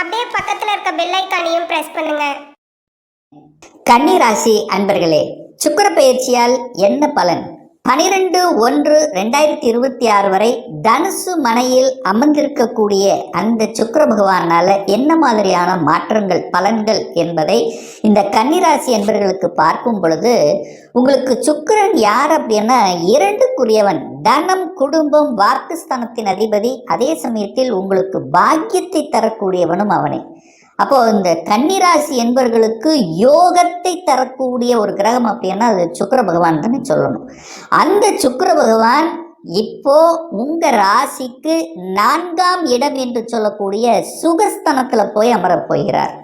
அப்படியே பக்கத்துல இருக்க பெல் ஐக்கானையும் பிரஸ் பண்ணுங்க. கன்னிராசி அன்பர்களே சுக்கிர பயிற்சியால் என்ன பலன்? பனிரெண்டு ஒன்று ரெண்டாயிரத்தி இருபத்தி ஆறு வரை தனுசு மனையில் அமர்ந்திருக்கக்கூடிய அந்த சுக்கர பகவானால என்ன மாதிரியான மாற்றங்கள் பலன்கள் என்பதை இந்த கன்னிராசி என்பர்களுக்கு பார்க்கும் பொழுது உங்களுக்கு சுக்கிரன் யார் அப்படின்னா இரண்டுக்குரியவன். தனம் குடும்பம் வாக்குஸ்தானத்தின் அதிபதி. அதே சமயத்தில் உங்களுக்கு பாக்கியத்தை தரக்கூடியவனும் அவனே. அப்போ இந்த கன்னிராசி என்பவர்களுக்கு யோகத்தை தரக்கூடிய ஒரு கிரகம் அப்படின்னா அது சுக்கர பகவான் தானே சொல்லணும். அந்த சுக்கிர பகவான் இப்போ உங்க ராசிக்கு நான்காம் இடம் என்று சொல்லக்கூடிய சுகஸ்தனத்துல போய் அமரப் போகிறார்.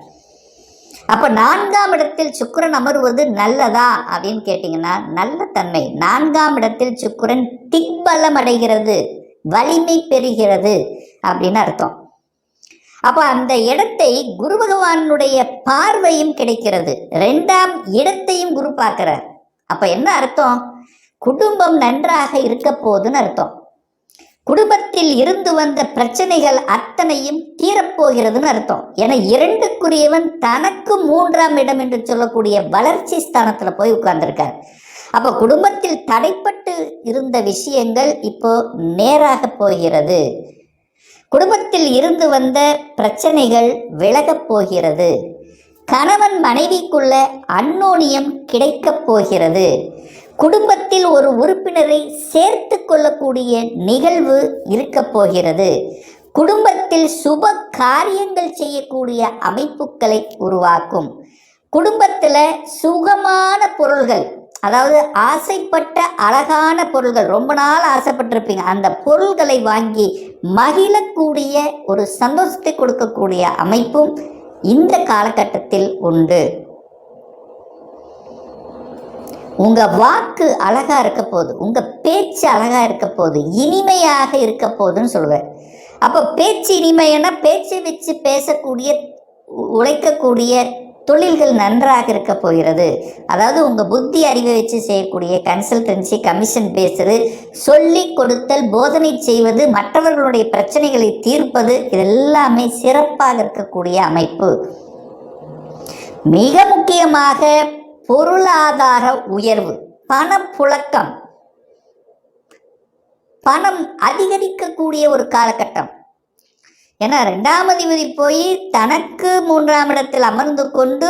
அப்ப நான்காம் இடத்தில் சுக்கிரன் அமருவது நல்லதா அப்படின்னு கேட்டிங்கன்னா நல்ல தன்மை. நான்காம் இடத்தில் சுக்கிரன் திக்பலம் அடைகிறது வலிமை பெறுகிறது அப்படின்னு அர்த்தம். அப்போ அந்த இடத்தை குரு பகவானுடைய பார்வையும் கிடைக்கிறது. ரெண்டாம் இடத்தையும் குரு பார்க்கிறார். அப்போ என்ன அர்த்தம்? குடும்பம் நன்றாக இருக்க போதுன்னு அர்த்தம். குடும்பத்தில் இருந்து வந்த பிரச்சனைகள் அத்தனையும் தீரப்போகிறதுன்னு அர்த்தம். ஏன்னா இரண்டுக்குரியவன் தனக்கு மூன்றாம் இடம் என்று சொல்லக்கூடிய வளர்ச்சி ஸ்தானத்தில் போய் உட்கார்ந்துருக்கார். அப்போ குடும்பத்தில் தடைப்பட்டு இருந்த விஷயங்கள் இப்போ நேராக போகிறது. குடும்பத்தில் இருந்து வந்த பிரச்சனைகள் விலகப் போகிறது. கணவன் மனைவிக்குள்ள அன்னோனியம் கிடைக்கப் போகிறது. குடும்பத்தில் ஒரு உறுப்பினரை சேர்த்து கொள்ளக்கூடிய நிகழ்வு இருக்கப் போகிறது. குடும்பத்தில் சுப காரியங்கள் செய்யக்கூடிய அமைப்புகளை உருவாக்கும். குடும்பத்தில் சுகமான பொருள்கள் அதாவது ஆசைப்பட்ட அழகான பொருள்கள். ரொம்ப நாள் ஆசைப்பட்டிருப்பீங்க. அந்த பொருள்களை வாங்கி மகிழக்கூடிய ஒரு சந்தோஷத்தை கொடுக்கக்கூடிய அமைப்பும் இந்த காலகட்டத்தில் உண்டு. உங்க வாக்கு அழகா இருக்க போகுது. உங்க பேச்சு அழகா இருக்க போகுது. இனிமையாக இருக்க போகுதுன்னு சொல்லுவேன். அப்போ பேச்சு இனிமையான பேச்சை வச்சு பேசக்கூடிய உழைக்கக்கூடிய தொழில்கள் நன்றாக இருக்க போகிறது. அதாவது உங்கள் புத்தி அறிவை வச்சு செய்யக்கூடிய கன்சல்டன்சி கமிஷன் பேசுறது சொல்லி கொடுத்தல் போதனை செய்வது மற்றவர்களுடைய பிரச்சனைகளை தீர்ப்பது இதெல்லாமே சிறப்பாக இருக்கக்கூடிய அமைப்பு. மிக முக்கியமாக பொருளாதார உயர்வு பணப்புழக்கம். பணம் அதிகரிக்கக்கூடிய ஒரு காலகட்டம். ஏன்னா ரெண்டாம் அதிபதி போய் தனக்கு மூன்றாம் இடத்தில் அமர்ந்து கொண்டு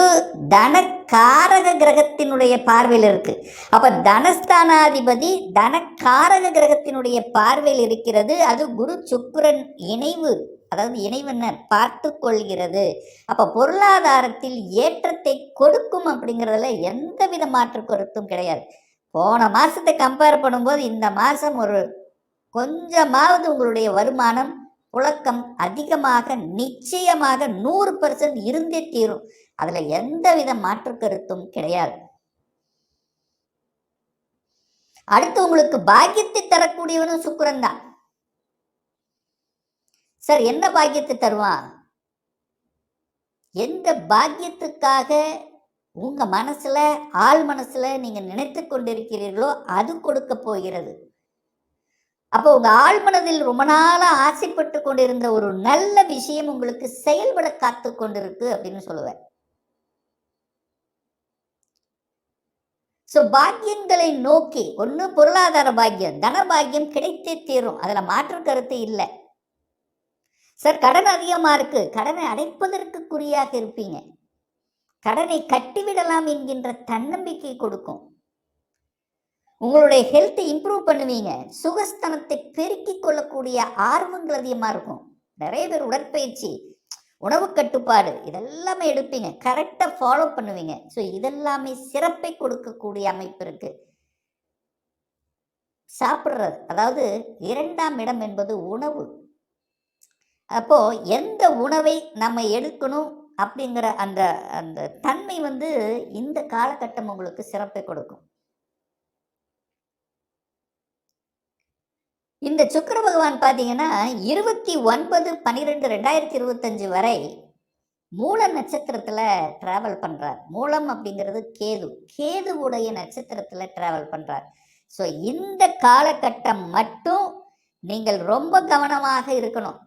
தனக்காரக கிரகத்தினுடைய பார்வையில் இருக்கு. அப்ப தனஸ்தானாதிபதி தனக்காரக கிரகத்தினுடைய பார்வையில் இருக்கிறது. அது குரு சுக்கரன் இணைவு. அதாவது இணைவன பார்த்து கொள்கிறது. அப்போ பொருளாதாரத்தில் ஏற்றத்தை கொடுக்கும் அப்படிங்கிறதுல எந்தவித மாற்று கருத்தும் கிடையாது. போன மாதத்தை கம்பேர் பண்ணும்போது இந்த மாதம் ஒரு கொஞ்சமாவது உங்களுடைய வருமானம் புழக்கம் அதிகமாக நிச்சயமாக நூறு பர்சன்ட் இருந்தே தீரும். அதில் எந்த வித மாற்று கருத்தும் கிடையாது. அடுத்து உங்களுக்கு பாக்கியத்தை தரக்கூடியவனும் சுக்கரன் தான். சார் என்ன பாக்கியத்தை தருவான்? எந்த பாக்கியத்துக்காக உங்கள் மனசில் ஆள் மனசில் நீங்கள் நினைத்து கொண்டிருக்கிறீர்களோ அது கொடுக்க போகிறது. அப்போ உங்க ஆழ்மனதில் ரொம்ப நாளாக ஆசைப்பட்டு கொண்டிருந்த ஒரு நல்ல விஷயம் உங்களுக்கு செயல்பட காத்து கொண்டிருக்கு அப்படின்னு சொல்லுவேன். ஸோ பாக்கியங்களை நோக்கி ஒன்று பொருளாதார பாக்கியம் தன பாக்கியம் கிடைத்தே தீரும். அதில் மாற்று கருத்து இல்லை. சார் கடன் அதிகமாக இருக்கு. கடனை அடைப்பதற்கு குறியாக இருப்பீங்க. கடனை கட்டிவிடலாம் என்கின்ற தன்னம்பிக்கை கொடுக்கும். உங்களுடைய ஹெல்த்தை இம்ப்ரூவ் பண்ணுவீங்க. சுகஸ்தனத்தை பெருக்கி கொள்ளக்கூடிய ஆர்வங்கள் அதிகமாக இருக்கும். நிறைய பேர் உடற்பயிற்சி உணவு கட்டுப்பாடு இதெல்லாமே எடுப்பீங்க. கரெக்டாக ஃபாலோ பண்ணுவீங்க. ஸோ இதெல்லாமே சிறப்பை கொடுக்கக்கூடிய அமைப்பு இருக்குது சாப்பிட்றது அதாவது இரண்டாம் இடம் என்பது உணவு. அப்போது எந்த உணவை நம்ம எடுக்கணும் அப்படிங்கிற அந்த அந்த தன்மை வந்து இந்த காலகட்டம் உங்களுக்கு சிறப்பை கொடுக்கும். இந்த சுக்கர பகவான் பார்த்தீங்கன்னா இருபத்தி ஒன்பது பன்னிரெண்டு ரெண்டாயிரத்தி இருபத்தஞ்சு வரை மூல நட்சத்திரத்தில் ட்ராவல் பண்ணுறார் மூலம் அப்படிங்கிறது கேது. கேதுவுடைய நட்சத்திரத்தில் ட்ராவல் பண்ணுறார் ஸோ இந்த காலகட்டம் மட்டும் நீங்கள் ரொம்ப கவனமாக இருக்கணும்.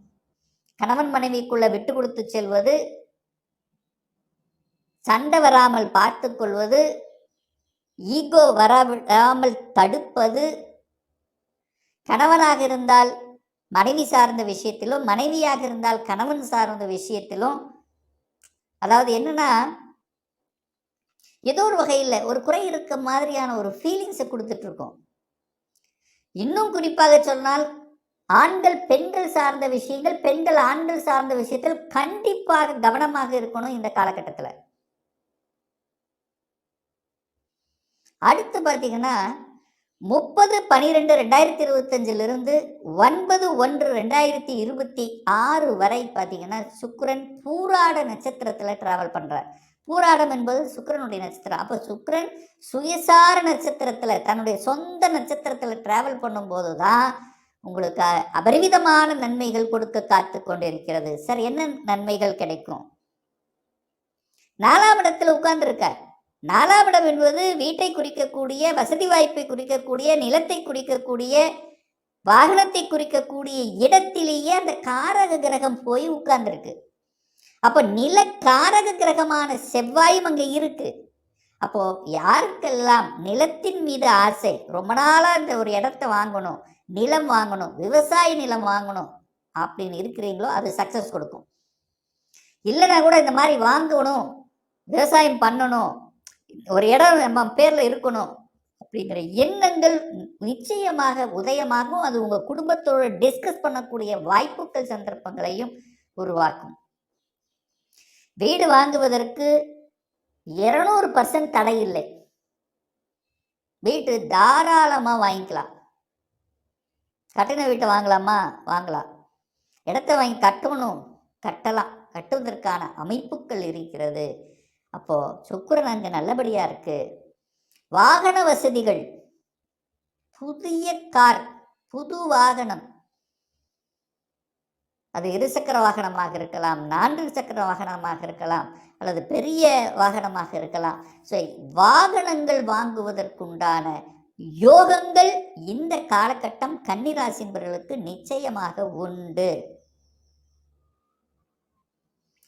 கணவன் மனைவிக்குள்ள விட்டு கொடுத்து செல்வது சண்டை வராமல் பார்த்து கொள்வது ஈகோ வராமல் தடுப்பது கணவனாக இருந்தால் மனைவி சார்ந்த விஷயத்திலும் மனைவியாக இருந்தால் கணவன் சார்ந்த விஷயத்திலும் அதாவது என்னன்னா ஏதோ ஒரு வகையில் ஒரு குறை இருக்க மாதிரியான ஒரு ஃபீலிங்ஸை கொடுத்துட்டு இருக்கோம். இன்னும் குறிப்பாக சொன்னால் ஆண்கள் பெண்கள் சார்ந்த விஷயங்கள் பெண்கள் ஆண்கள் சார்ந்த விஷயத்தில் கண்டிப்பாக கவனமாக இருக்கணும் இந்த காலகட்டத்தில். அடுத்து பார்த்தீங்கன்னா முப்பது பனிரெண்டு ரெண்டாயிரத்தி இருபத்தஞ்சிலிருந்து ஒன்பது ஒன்று ரெண்டாயிரத்தி இருபத்தி ஆறு வரை பார்த்தீங்கன்னா சுக்கரன் பூராட நட்சத்திரத்தில் ட்ராவல் பண்ணுறார் பூராடம் என்பது சுக்கிரனுடைய நட்சத்திரம். அப்போ சுக்கிரன் சுயசார நட்சத்திரத்தில் தன்னுடைய சொந்த நட்சத்திரத்தில் ட்ராவல் பண்ணும்போது தான் உங்களுக்கு அபரிவிதமான நன்மைகள் கொடுக்க காத்து கொண்டிருக்கிறது. சார் என்ன நன்மைகள் கிடைக்கும்? நாலாம் இடத்தில் உட்கார்ந்துருக்கார். நாலாம் இடம் என்பது வீட்டை குறிக்கக்கூடிய வசதி வாய்ப்பை குறிக்கக்கூடிய நிலத்தை குறிக்கக்கூடிய வாகனத்தை குறிக்கக்கூடிய இடத்திலேயே அந்த காரக கிரகம் போய் உட்கார்ந்துருக்கு. அப்போ நில காரக கிரகமான செவ்வாயும் அங்கே இருக்கு. அப்போ யாருக்கெல்லாம் நிலத்தின் மீது ஆசை ரொம்ப நாளாக இந்த ஒரு இடத்த வாங்கணும் நிலம் வாங்கணும் விவசாய நிலம் வாங்கணும் அப்படின்னு இருக்கிறீங்களோ அது சக்ஸஸ் கொடுக்கும். இல்லைன்னா கூட இந்த மாதிரி வாங்கணும் விவசாயம் பண்ணணும் ஒரு இடம் நம்ம பேர்ல இருக்கணும் அப்படிங்கிற எண்ணங்கள் நிச்சயமாக உதயமாகவும் அது உங்க குடும்பத்தோட டிஸ்கஸ் பண்ணக்கூடிய வாய்ப்புகள் சந்தர்ப்பங்களையும் உருவாக்கும். வீடு வாங்குவதற்கு இருநூறு பர்சன்ட் தடை இல்லை. வீட்டு தாராளமா வாங்கிக்கலாம். கட்டின வீட்டை வாங்கலாமா? வாங்கலாம். இடத்த வாங்கி கட்டணும் கட்டலாம். கட்டுவதற்கான அமைப்புகள் இருக்கிறது. அப்போ சுக்கரன் அங்கே நல்லபடியா இருக்கு. வாகன வசதிகள். புதிய கார் புது வாகனம். அது இருசக்கர வாகனமாக இருக்கலாம் நான்கு சக்கர வாகனமாக இருக்கலாம் அல்லது பெரிய வாகனமாக இருக்கலாம். ஸோ வாகனங்கள் வாங்குவதற்குண்டான யோகங்கள் இந்த காலகட்டம் கன்னிராசின்பர்களுக்கு நிச்சயமாக உண்டு.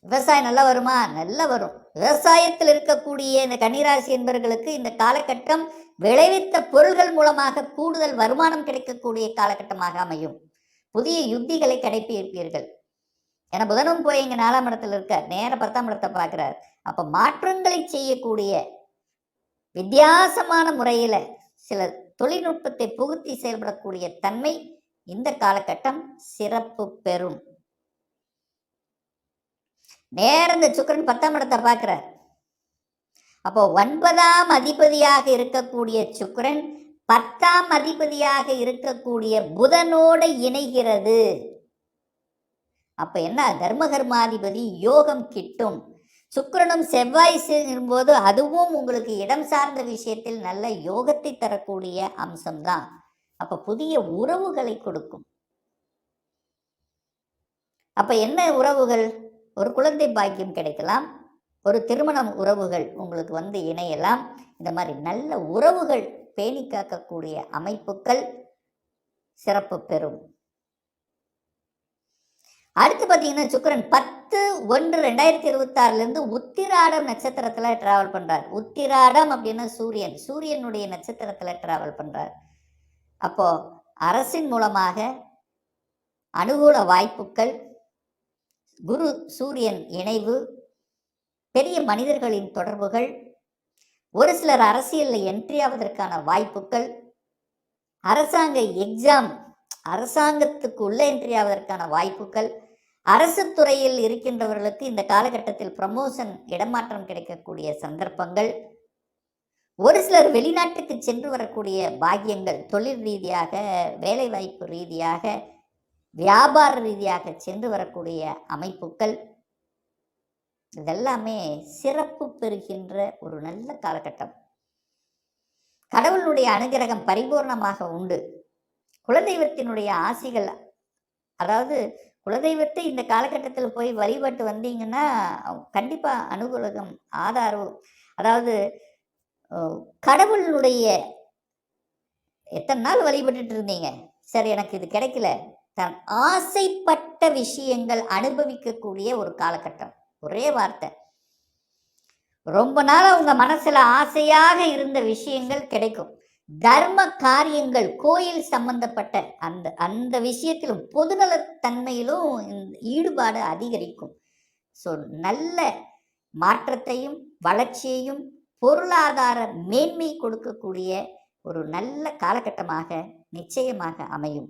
விவசாயம் நல்லா வருமா? நல்லா வரும். விவசாயத்தில் இருக்கக்கூடிய இந்த கன்னிராசி என்பவர்களுக்கு இந்த காலகட்டம் விளைவித்த பொருள்கள் மூலமாக கூடுதல் வருமானம் கிடைக்கக்கூடிய காலகட்டமாக அமையும். புதிய யுத்திகளை கடைப்பிடிப்பீர்கள் ஏன்னா புதனும் போய் இங்கே நாலாம் இடத்துல இருக்க நேர பத்தாம் இடத்தை பார்க்கிறார். அப்போ மாற்றங்களை செய்யக்கூடிய வித்தியாசமான முறையில் சில தொழில்நுட்பத்தை புகுத்தி செயல்படக்கூடிய தன்மை இந்த காலகட்டம் சிறப்பு பெறும். நேர இந்த சுக்கிரன் பத்தாம் இடத்தை பார்க்குறார். அப்போ ஒன்பதாம் அதிபதியாக இருக்கக்கூடிய சுக்கரன் பத்தாம் அதிபதியாக இருக்கக்கூடிய புதனோடு இணைகிறது. அப்ப என்ன? தர்மகர்மாதிபதி யோகம் கிட்டும். சுக்கரனும் செவ்வாய் சேரும்போது அதுவும் உங்களுக்கு இடம் சார்ந்த விஷயத்தில் நல்ல யோகத்தை தரக்கூடிய அம்சம்தான். அப்ப புதிய உறவுகளை கொடுக்கும். அப்ப என்ன உறவுகள்? ஒரு குழந்தை பாக்கியம் கிடைக்கலாம் ஒரு திருமணம் உறவுகள் உங்களுக்கு வந்து இணையலாம். இந்த மாதிரி நல்ல உறவுகள் பேணி காக்கக்கூடிய அமைப்புகள் சிறப்பு பெறும். அடுத்து பார்த்தீங்கன்னா சுக்கரன் பத்து ஒன்று ரெண்டாயிரத்தி இருபத்தாறுலேருந்து உத்திராடம் நட்சத்திரத்தில் ட்ராவல் பண்ணுறார் உத்திராடம் அப்படின்னா சூரியன். சூரியனுடைய நட்சத்திரத்தில் ட்ராவல் பண்ணுறார் அப்போது அரசின் மூலமாக அனுகூல வாய்ப்புகள் குரு சூரியன் இணைவு பெரிய மனிதர்களின் தொடர்புகள் ஒரு சிலர் அரசியலில் என்ட்ரி ஆவதற்கான வாய்ப்புகள் அரசாங்க எக்ஸாம் அரசாங்கத்துக்கு உள்ள என்ட்ரி ஆவதற்கான வாய்ப்புகள் அரசு துறையில் இருக்கின்றவர்களுக்கு இந்த காலகட்டத்தில் ப்ரமோஷன் இடமாற்றம் கிடைக்கக்கூடிய சந்தர்ப்பங்கள் ஒரு சிலர் வெளிநாட்டுக்கு சென்று வரக்கூடிய பாக்கியங்கள் தொழில் ரீதியாக வேலைவாய்ப்பு ரீதியாக வியாபார ரீதியாக சென்று வரக்கூடிய அமைப்புகள் இதெல்லாமே சிறப்பு பெறுகின்ற ஒரு நல்ல காலகட்டம். கடவுளுடைய அனுகிரகம் பரிபூர்ணமாக உண்டு. குலதெய்வத்தினுடைய ஆசிகள் அதாவது குலதெய்வத்தை இந்த காலகட்டத்தில் போய் வழிபட்டு வந்தீங்கன்னா கண்டிப்பாக அனுகூலகம் ஆதாரம் அதாவது கடவுளுடைய எத்தனை நாள் வழிபட்டுட்டு இருந்தீங்க? சரி எனக்கு இது கிடைக்கல. தன் ஆசைப்பட்ட விஷயங்கள் அனுபவிக்கக்கூடிய ஒரு காலகட்டம். ஒரே வார்த்தை. ரொம்ப நாள் அவங்க மனசில் ஆசையாக இருந்த விஷயங்கள் கிடைக்கும். தர்ம காரியங்கள் கோயில் சம்பந்தப்பட்ட அந்த அந்த விஷயத்திலும் பொதுநலத்தன்மையிலும் இந்த ஈடுபாடு அதிகரிக்கும். ஸோ நல்ல மாற்றத்தையும் வளர்ச்சியையும் பொருளாதார மேன்மை கொடுக்கக்கூடிய ஒரு நல்ல காலகட்டமாக நிச்சயமாக அமையும்.